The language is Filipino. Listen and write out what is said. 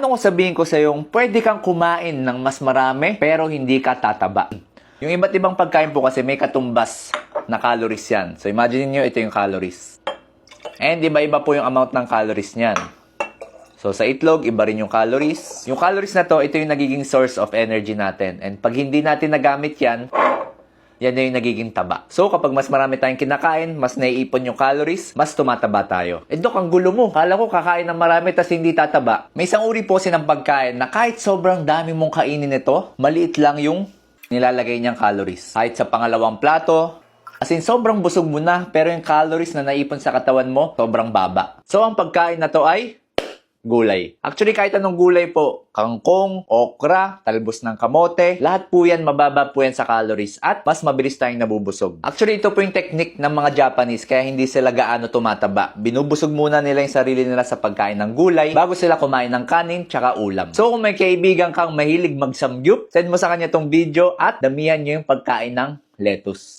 Ano kung sabihin ko sa yung pwede kang kumain ng mas marami pero hindi ka tataba? Yung iba't ibang pagkain po kasi may katumbas na calories yan. So imagine niyo ito yung calories. And iba-iba po yung amount ng calories niyan. So sa itlog, iba rin yung calories. Yung calories na to, ito yung nagiging source of energy natin. And pag hindi natin nagamit yan, yan na yung nagiging taba. So, kapag mas marami tayong kinakain, mas naiipon yung calories, mas tumataba tayo. Eh, Dok, ang gulo mo. Kala ko kakain ng marami tas hindi tataba. May isang uri po ng pagkain na kahit sobrang dami mong kainin nito, maliit lang yung nilalagay niyang calories. Kahit sa pangalawang plato, As in, sobrang busog mo na, pero yung calories na naipon sa katawan mo, sobrang baba. So, ang pagkain na to ay gulay. Actually, kahit anong gulay po, kangkong, okra, talbos ng kamote, lahat po yan mababa po yan sa calories at mas mabilis tayong nabubusog. Actually, ito po yung technique ng mga Japanese kaya hindi sila gaano tumataba. Binubusog muna nila yung sarili nila sa pagkain ng gulay bago sila kumain ng kanin tsaka ulam. So, kung may kaibigan kang mahilig magsamgyup, send mo sa kanya tong video at damihan nyo yung pagkain ng lettuce.